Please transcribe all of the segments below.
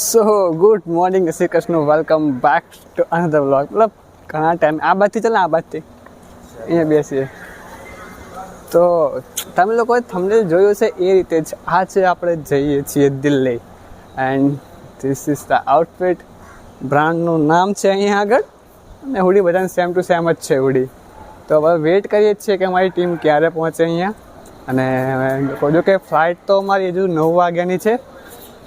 So good morning Shri Krishna welcome back to another vlog મતલબ ઘણા time આ બાજથી ચાલે આ બાજથી અહીંયા બેસીએ તો તમે લોકોએ તમને જોયું છે એ રીતે જ આ છે આપણે જઈએ છીએ Delhi and this is the outfit બ્રાન્ડનું નામ છે અહીંયા આગળ. અને હુડી બધાને સેમ ટુ સેમ જ છે હુડી. તો હવે વેઇટ કરીએ છીએ કે અમારી ટીમ ક્યારે પહોંચે અહીંયા. અને જો કે ફ્લાઇટ તો અમારી હજુ નવ વાગ્યાની છે.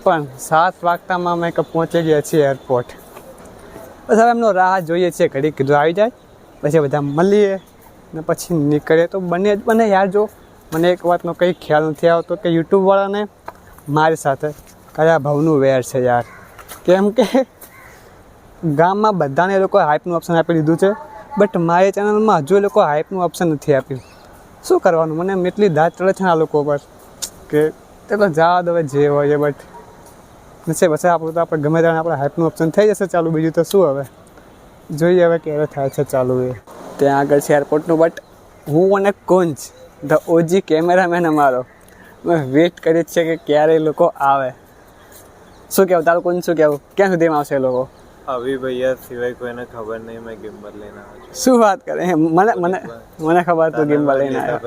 પણ સાત વાગતામાં અમે પહોંચી ગયા છીએ એરપોર્ટ બસ હવે એમનો રાહ જોઈએ છીએ ઘડી કીધું આવી જાય, પછી બધા મળીએ ને પછી નીકળીએ. તો બને જ બને યાર જો, મને એક વાતનો કંઈ ખ્યાલ નથી આવતો કે યુટ્યુબવાળાને મારી સાથે કયા ભાવનું વેર છે યાર. કેમ કે ગામમાં બધાને એ લોકોએ હાઇપનું ઓપ્શન આપી દીધું છે બટ મારી ચેનલમાં હજુ લોકો હાઇપનું ઓપ્શન નથી આપ્યું. શું કરવાનું? મને એટલી દાંત ચડે છે આ લોકો પર કે ચલો જવા દો હવે જે હોય બટ છે પછી આપણું તો આપણે ગમે ત્યારે આપણે હાઇપનું ઓપ્શન થઈ જશે ચાલુ. બીજું તો શું હવે? જોઈએ હવે ક્યારે થાય છે ચાલુ એ. ત્યાં આગળ છે એરપોર્ટનું બટ હું અને કુંજ ધ ઓજી કેમેરામેન અમારો અમે વેઇટ કરીએ છે કે ક્યારે લોકો આવે. શું કહેવું તારું કુંજ શું કહેવું ક્યાં સુધીમાં આવશે લોકો? આવી ભૈયા સિવાય કોઈને ખબર નહીં મેં ગિમ્બલ લઈને આવ્યો શું વાત કરે? મને મને મને ખબર તો ગિમ્બલ લઈને આવ્યો.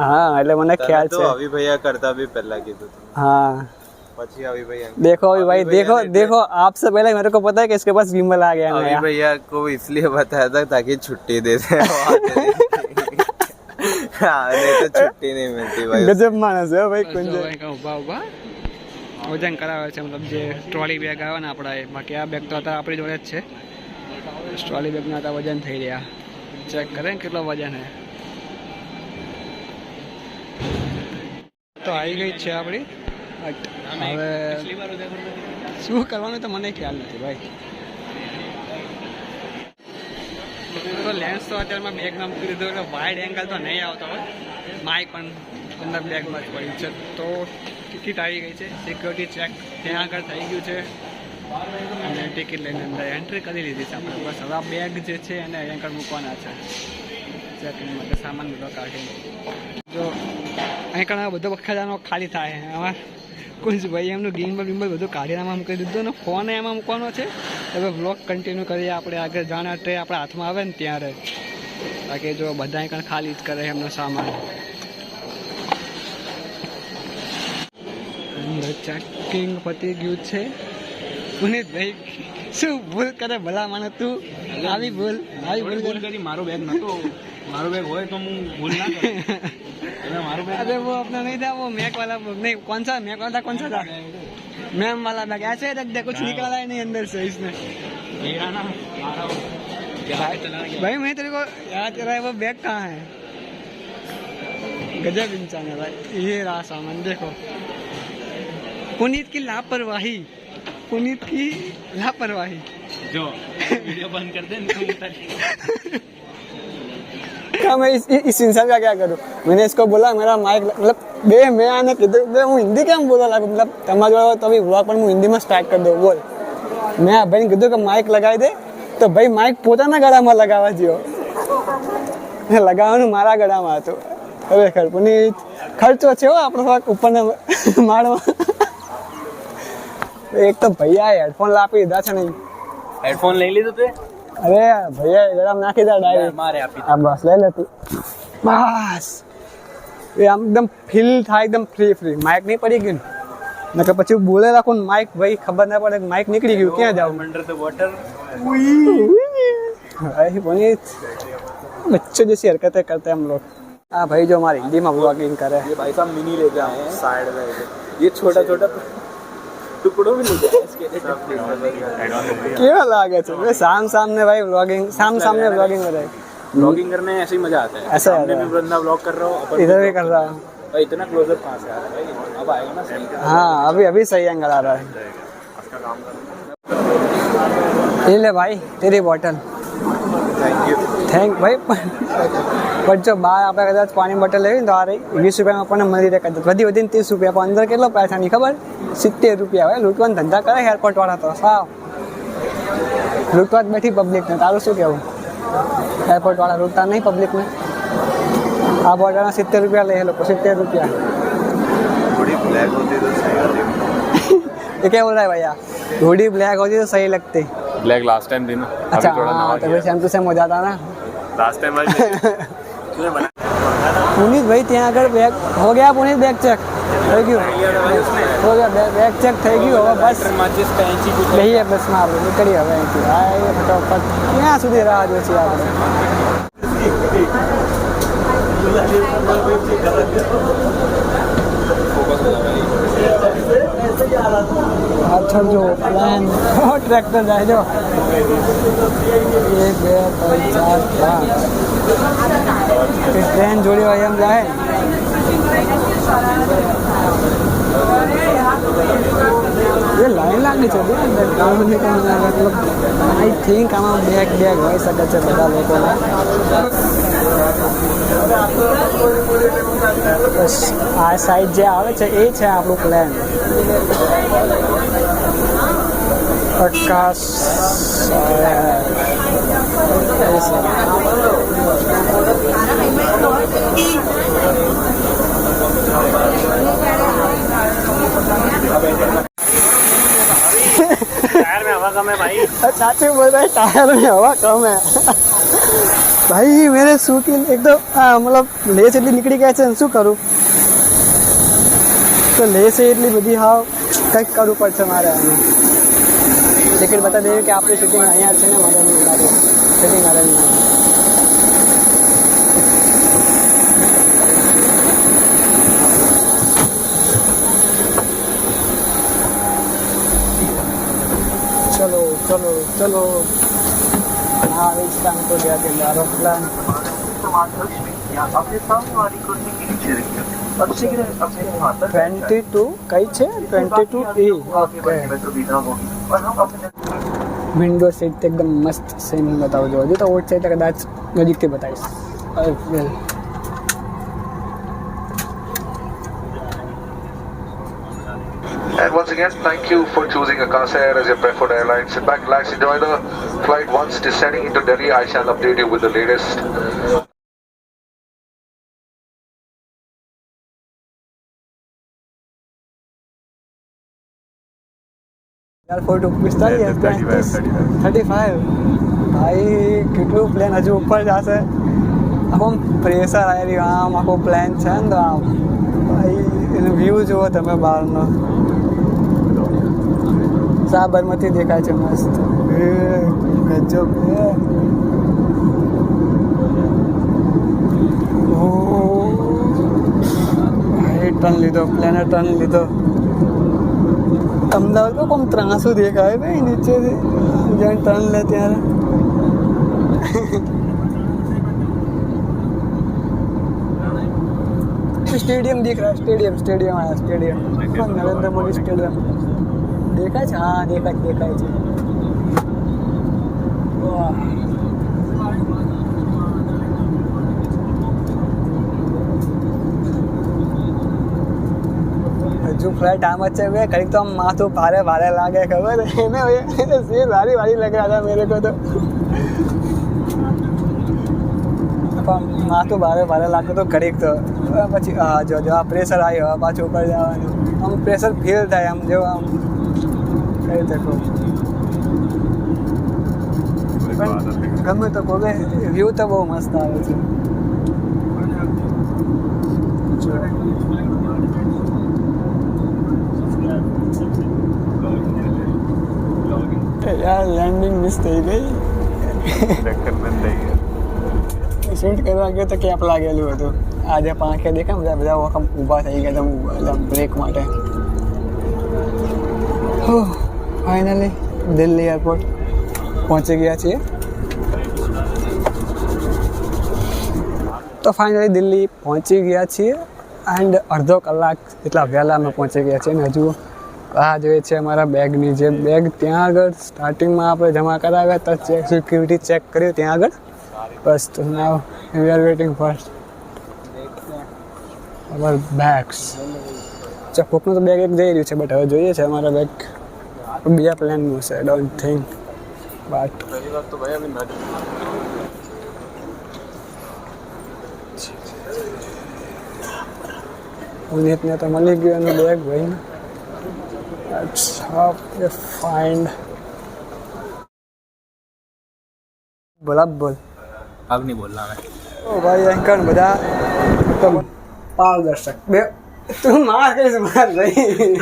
હા એટલે મને ખ્યાલ છે. આવી ભૈયા કરતા બી પહેલા કીધું હા. देखो अभी भाई देखो देखो आपसे पहले मेरे को पता है कि इसके पास विमल आ गया अभी नया भैया को इसलिए बताया था ताकि छुट्टी दे दे हाँ नहीं तो छुट्टी नहीं मिलती भाई ગજબ માણસ છે હો ભાઈ કુંજ ઉભા ઉભા વજન કરાવે છે મતલબ જે ટ્રોલી બેગ આવે ને આપણા એ બાકી આ બેગ તો હતા આપણી જોડે જ છે ટ્રોલી બેગના હતા વજન થઈ રહ્યા ચેક કરે ને કેટલો વજન હે તો આવી ગઈ જ છે આપણી But હવે શું કરવાનું તો મને ખ્યાલ નથી ભાઈ. તો લેન્સ તો અત્યારમાં બેગ મૂકી દીધો એટલે વાઇડ એંગલ તો નહીં આવતો હોય. માઇક પણ અંદર બેગમાં જ પડ્યું છે. તો ટિકિટ આવી ગઈ છે. સિક્યોરિટી ચેક ત્યાં આગળ થઈ ગયું છે. અને ટિકિટ લઈને અંદર એન્ટ્રી કરી લીધી છે આપણે. બસ હવે બેગ જે છે એને આગળ મૂકવાના છે. ચેકિંગ માટે સામાન બધો કાઢીને જો અહીં ઘણા બધો ખજાનો ખાલી થાય કુંજ ભાઈ એમનું ગિમ્બલ બિમ્બલ બધું કાઢીને આમાં મૂકી દીધું ને ફોન એમાં મૂકવાનો છે. હવે બ્લોગ કન્ટિન્યુ કરીએ આપણે આગળ જાણે ટ્રે આપણા હાથમાં આવે ને ત્યારે. બાકી જો બધાએ કણ ખાલી જ કરે એમનો સામાન. ચેકિંગ પતી ગયું છે. પુનિત ભાઈ શું ભૂલ કરે ભલા મને તું આવી ભૂલ આવી ભૂલ કરી મારો બેગ નતો. મારો બેગ હોય તો હું ભૂલ ના કરું. अरे वो अपना नहीं था वो मैक वाला नहीं कौन सा? मैक वाला था कौन सा था? मैम वाला बैग ऐसे रख दे कुछ निकला ही नहीं अंदर से इसमें। भाई मैं तेरे को याद कर रहा है वो बैग कहाँ है? गजब इंसान है भाई। ये रहा सामान देखो। पुनीत की लापरवाही। पुनीत की लापरवाही। जो वीडियो बंद कर दे क्या मैं इस, इस इंसान का क्या करूँ मैंने इसको बोला मेरा माइक मतलब બે મેં આને કીધું બે હું હિન્દી કેમ બોલવા લાગુ મતલબ તમારા જોડે તો બી વ્લોગ પણ હું હિન્દીમાં સ્ટાર્ટ કરી દઉં બોલ મેં આ ભાઈને કીધું કે માઇક લગાવી દે તો ભાઈ માઇક પોતાના ગળામાં લગાવવા જ્યો ને લગાવવાનું મારા ગળામાં હતું હવે ખરપુની ખર્ચો છે હો આપણો થોડાક ઉપરના માળમાં એક તો ભૈયા હેડફોન લાપી દીધા છે નહીં हेडफोन ले ली तो ते અરે ભૈયા ગળામાં નાખી દા ડાયરેક્ટ मारे आप આ બસ લઈ લેતી બસ એ આમ એકદમ ફીલ થાય એકદમ ફ્રી ફ્રી માઇક નહીં પડી ગયું ને નકર પછી બોલે રાખો ને માઇક ભાઈ ખબર ના પડે માઇક નીકળી ગયું ક્યાં જાવ अंडर द वाटर भाई बनी बच्चों जैसी हरकतें करते हैं हम लोग हाँ भाई जो हमारे हिंदी में ब्लॉगिंग करे ये भाई साहब मिनी लेके आए हैं साइड में ये छोटा छोटा शाम सामने भाई शाम सामने ऐसे ही मज़ा आता है। ऐसा बंदा कर रहा इधर भी कर रहा हूँ। भाई इतना क्लोजअप कहाँ से आ रहा है अब आएगा ना सही हाँ अभी अभी सही एंगल आ रहा है। ये ले भाई तेरी बॉटल થેન્ક ભાઈ પણ પણ જો બહાર આપણે કદાચ પાણી બોટલ લેવી ને તો આ રહી વીસ રૂપિયામાં આપણને મળી રહે કદાચ વધી વધીને ત્રીસ રૂપિયા પણ અંદર કેટલો પૈસા નહીં ખબર સિત્તેર રૂપિયા હોય લૂંટવાનો ધંધા કરે એરપોર્ટ વાળા તો સાવ લૂંટવા જ બેઠી પબ્લિકને તારું શું કહેવું એરપોર્ટ વાળા લૂંટતા નહીં પબ્લિકને આ બોટલના સિત્તેર રૂપિયા લે એ લોકો સિત્તેર રૂપિયા थोड़ी ब्लैक होती तो सही होती ये क्या बोल रहा है भैया थोड़ी ब्लैक होती तो सही लगती ब्लैक लास्ट टाइम थी ना अच्छा अभी थोड़ा हाँ नवा तो फिर सेम टू सेम हो जाता ना लास्ट टाइम પુનીત ભાઈ ત્યાં આગળ બેગ હો ગયા પુનીત બેગ ચેક થઈ ગયું હો ગયા બેગ બેગ ચેક થઈ ગયું હવે બસ માચીસ કેંચી કુછ બેહીએ બસમાં આપણે નીકળીએ હવે અહીંથી આવીએ ફટાફટ ક્યાં સુધી રાહ જોઈશું આપણે પાછળ જો પ્લાન ટ્રેક્ટર જાય જો. એક, બે, ત્રણ, ચાર, પાંચ. ટ્રેન જોડી હોય એમ જાય. એ લાઈન લાગી છે બે અંદર ગામની મતલબ આઈ થિંક આમાં બેગ બેગ હોઈ શકે છે બધા લોકોને બસ આ સાઈડ જે આવે છે એ છે આપણું પ્લાન પ્રકાશ સાચું બોલાય टायर में हवा कम है ભાઈ મેરે શું કે એકદમ આ મતલબ લેસ એટલી નીકળી ગયા છે ને શું કરું તો લેસ એટલી બધી હાવ કંઈક કરવું પડશે મારે આને ટિકિટ બતા દેવી કે આપણી શૂટિંગ અહીંયા છે ને મારે નહીં લાગે શૂટિંગ મારે चलो चलो चलो हाँ इस टाइम तो गया थे एरोप्लेन ટ્વેન્ટી ટુ કઈ છે twenty two E okay window seat એકદમ મસ્ત સીન બતાવજો હજુ તો ઓટ સાઈડ કદાચ નજીકથી બતાવીશ હવે again, thank you for choosing Akasa Air as your preferred airline. Sit back, relax, enjoy the flight. Once descending into Delhi, I shall update you with the latest યાર ફોટો પિસ્તાલીસ ત્રીસ થર્ટી ફાઈવ ભાઈ કેટલું plane હજુ ઉપર જશે આમ pressure આવી રહ્યું આમ આખો પ્લેન છે ને તો આમ ભાઈ એનો વ્યૂ જુઓ તમે બહારનો સાબરમતી દેખાય છે મસ્ત એ, ગજબ એ. ઓહ. ભાઈ ટર્ન લીધો પ્લેને ટર્ન લીધો અમદાવાદ તો કોમ ત્રાસું દેખાય ભાઈ નીચેથી જ્યાં ટર્ન લે ત્યારે स्टेडियम दिख रहा है स्टेडियम स्टेडियम आया स्टेडियम नरेंद्र मोदी स्टेडियम દેખાય છે હા દેખાય દેખાય છે હજુ ફ્લાઇટ આમ જ છે મેં કંઈક તો આમ માથું ભારે ભારે લાગે ખબર એને સીટ ભારી ભારી લગ રહ્યા હતા મેરે કો તો માથું ભારે ભારે લાગતું તો ઘડીક તો પછી હા જો જો આ પ્રેશર આવ્યો પાછું ઉપર જવાનું આમ પ્રેશર ફીલ થાય આમ જો આમ રીતે પણ ગમે તો કહો વ્યૂ તો બહુ મસ્ત આવે છે. યાર લેન્ડિંગ મિસ થઈ ગઈ. શૂટ કરવા ગયો તો કેપ લાગેલું હતું. આજે પાંખે દેખા બધા બધા વખમ ઊભા થઈ ગયા હતા બ્રેક માટે. ફાઇનલી દિલ્હી એરપોર્ટ પહોંચી ગયા છીએ તો ફાઇનલી દિલ્હી પહોંચી ગયા છીએ એન્ડ અડધો કલાક જેટલા વહેલા અમે પહોંચી ગયા છીએ અને હજુ આ જોઈએ છે અમારા બેગની જે બેગ ત્યાં આગળ સ્ટાર્ટિંગમાં આપણે જમા કરાવ્યા હતા ચેક સિક્યુરિટી ચેક કર્યું ત્યાં આગળ બસ તો now we are waiting for our bags ચપોકનું તો બેગ એક જઈ રહ્યું છે બટ હવે જોઈએ છે અમારા બેગ બીજા પ્લાનનું છે ડોન્ટ થિંક બટ પહેલી વાત તો ભાઈ આવી પુનિતને તો મળી ગયો એનું બેગ ભાઈને લેટ્સ હાવ એ ફાઇન્ડ બોલા બોલ આવ નહીં બોલના મેં ઓ ભાઈ એન્કર બધા તો પારદર્શક બે તું માર કહીશ માર નહીં